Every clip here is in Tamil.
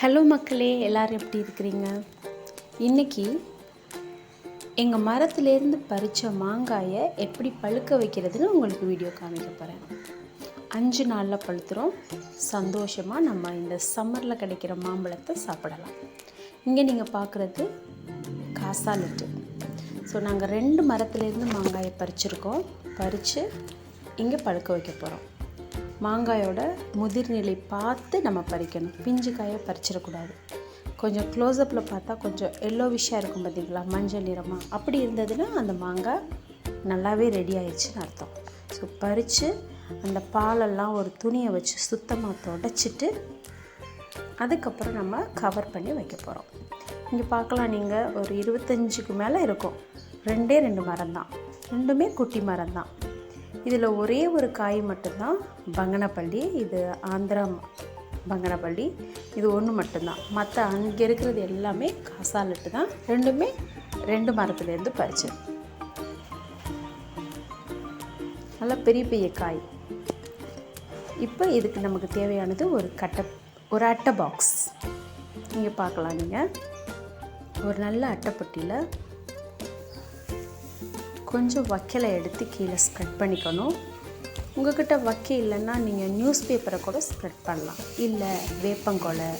ஹலோ மக்களே எல்லோரும் எப்படி இருக்கிறீங்க? இன்றைக்கி எங்கள் மரத்துலேருந்து பறித்த மாங்காயை எப்படி பழுக்க வைக்கிறதுன்னு உங்களுக்கு வீடியோ காமிக்க போகிறேன் அஞ்சு நாளில் பழுத்துரும். சந்தோஷமாக நம்ம இந்த சம்மரில் கிடைக்கிற மாம்பழத்தை சாப்பிடலாம். இங்கே நீங்கள் பார்க்குறது காசாலிட்டு ஸோ நாங்கள் ரெண்டு மரத்துலேருந்து மாங்காயை பறிச்சிருக்கோம். பறித்து இங்கே பழுக்க வைக்க போகிறோம் மாங்காயோட முதிர்நிலை பார்த்து நம்ம பறிக்கணும். பிஞ்சு காயை பறிச்சிடக்கூடாது. கொஞ்சம் க்ளோஸ்அப்பில் பார்த்தா கொஞ்சம் எல்லோ விஷயம் இருக்கும் பார்த்தீங்களா? மஞ்சள் நிறமாக அப்படி இருந்ததுன்னா அந்த மாங்காய் நல்லாவே ரெடி ஆயிடுச்சுன்னு அர்த்தம். ஸோ பறித்து அந்த பாலெல்லாம் ஒரு துணியை வச்சு சுத்தமாக தொடச்சிட்டு அதுக்கப்புறம் நம்ம கவர் பண்ணி வைக்க போகிறோம் இங்கே பார்க்கலாம் நீங்கள் ஒரு இருபத்தஞ்சுக்கு மேலே இருக்கும். ரெண்டே ரெண்டு மரம் தான் ரெண்டுமே குட்டி மரம் தான் இதில் ஒரே ஒரு காய் மட்டும்தான் பங்கனப்பள்ளி இது ஆந்திரா பங்கனப்பள்ளி இது ஒன்று மட்டும்தான். மற்ற அங்கே இருக்கிறது எல்லாமே காசாலட்டு தான் ரெண்டுமே ரெண்டு மரத்துலேருந்து பறிச்சது. நல்லா பெரிய பெரிய காய். இப்போ இதுக்கு நமக்கு தேவையானது ஒரு கட்டை ஒரு அட்டை பாக்ஸ் நீங்கள் பார்க்கலாம் நீங்கள் ஒரு நல்ல அட்டைப்பட்டியில் கொஞ்சம் வக்கலை எடுத்து கீழே ஸ்ப்ரெட் பண்ணிக்கணும். உங்கள்கிட்ட வக்க இல்லைன்னா நீங்கள் நியூஸ் பேப்பரை கூட ஸ்ப்ரெட் பண்ணலாம். இல்லை வேப்பங்கொலை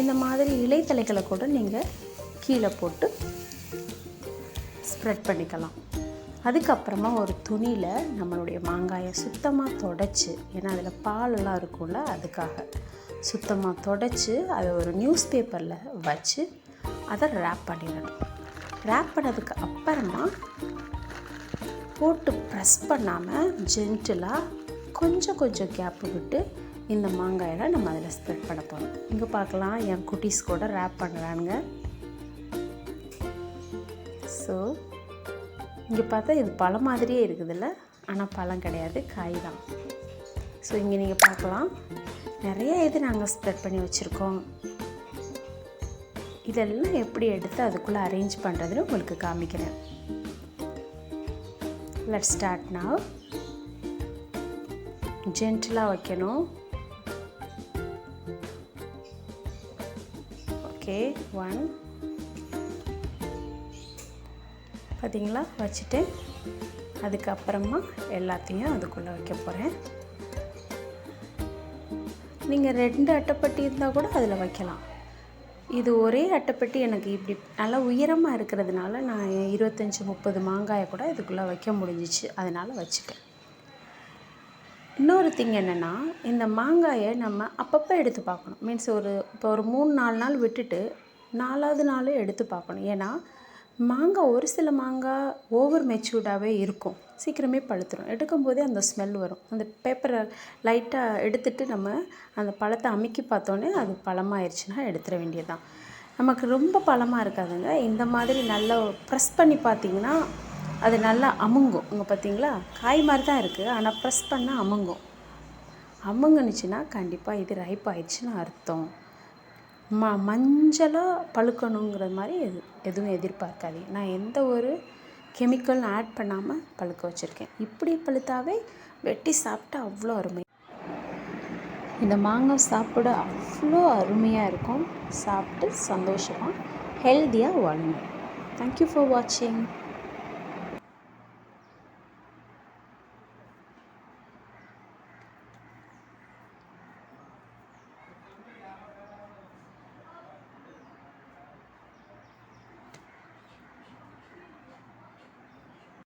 இந்த மாதிரி இலைத்தலைகளை கூட நீங்கள் கீழே போட்டு ஸ்ப்ரெட் பண்ணிக்கலாம். அதுக்கப்புறமா ஒரு துணியில் நம்மளுடைய மாங்காயை சுத்தமாக தொடச்சி ஏன்னா அதில் பாலெல்லாம் இருக்கும்ல அதுக்காக சுத்தமாக தொடச்சி அதை ஒரு நியூஸ் பேப்பரில் வச்சு அதை ரேப் பண்ணிடணும். ரேப் பண்ணதுக்கு அப்புறமா போட்டு ப்ரெஸ் பண்ணாமல் ஜென்டிலாக கொஞ்சம் கொஞ்சம் கேப்பு விட்டு இந்த மாங்காயெல்லாம் நம்ம அதில் ஸ்ப்ரெட் பண்ண போகிறோம் இங்கே பார்க்கலாம் என் குட்டீஸ் கூட ரேப் பண்ணுறானுங்க ஸோ இங்கே பார்த்தா இது பழம் மாதிரியே இருக்குதுல்ல? ஆனால் பழம் கிடையாது காய் தான். ஸோ இங்கே நீங்கள் பார்க்கலாம். நிறைய இது நாங்கள் ஸ்ப்ரெட் பண்ணி வச்சுருக்கோம். இதெல்லாம் எப்படி எடுத்து அதுக்குள்ளே அரேஞ்ச் பண்ணுறதுன்னு உங்களுக்கு காமிக்கிறேன். லெட் ஸ்டார்ட் நாவ் ஜென்டிலாக வைக்கணும். ஓகே ஒன் பார்த்தீங்களா வச்சுட்டு அதுக்கப்புறமா எல்லாத்தையும் அதுக்குள்ளே வைக்க போகிறேன் நீங்கள் ரெண்டு அட்டைப்பட்டி இருந்தால் கூட அதில் வைக்கலாம். இது ஒரே அட்டைப்பெட்டி எனக்கு இப்படி நல்லா உயரமாக இருக்கிறதுனால நான் இருபத்தஞ்சி முப்பது மாங்காயை கூட இதுக்குள்ளே வைக்க முடிஞ்சிச்சு. அதனால் வச்சுட்டேன். இன்னொரு திங் என்னென்னா இந்த மாங்காயை நம்ம அப்பப்போ எடுத்து பார்க்கணும். மீன்ஸ் ஒரு இப்போ ஒரு மூணு நாலு நாள் விட்டுட்டு நாலாவது நாளும் எடுத்து பார்க்கணும். ஏன்னா மாங்காய் ஒரு சில மாங்காய் ஓவர் மெச்சூர்டாகவே இருக்கும். சீக்கிரமே பழுத்துரும். எடுக்கும்போதே அந்த ஸ்மெல் வரும். அந்த பேப்பரை லைட்டாக எடுத்துட்டு நம்ம அந்த பழத்தை அமுக்கி பார்த்தோன்னே அது பழமாயிருச்சுன்னா எடுத்துட வேண்டியதுதான். நமக்கு ரொம்ப பழமாக இருக்காதுங்க. இந்த மாதிரி நல்லா ப்ரெஸ் பண்ணி பார்த்தீங்கன்னா அது நல்லா அமுங்கும். இங்கே பார்த்தீங்களா? காய் மாதிரி தான் இருக்குது ஆனால் ப்ரெஸ் பண்ணால் அமுங்கும். அமுங்குனுச்சுன்னா கண்டிப்பாக இது ரைப் ஆயிடுச்சுன்னு அர்த்தம். ம மஞ்சளாக பழுக்கணுங்கிற மாதிரி எது எதுவும் எதிர்பார்க்காதீங்க. நான் எந்த ஒரு கெமிக்கல் ஆட் பண்ணாமல் பழுக்க வச்சுருக்கேன். இப்படி பழுத்தாவே வெட்டி சாப்பிட்டா அவ்வளோ அருமை. இந்த மாங்காய் சாப்பிட அவ்வளோ அருமையாக இருக்கும். சாப்பிட்டு சந்தோஷமாக ஹெல்த்தியாக வாழணும் தேங்க்யூ ஃபார் வாட்சிங்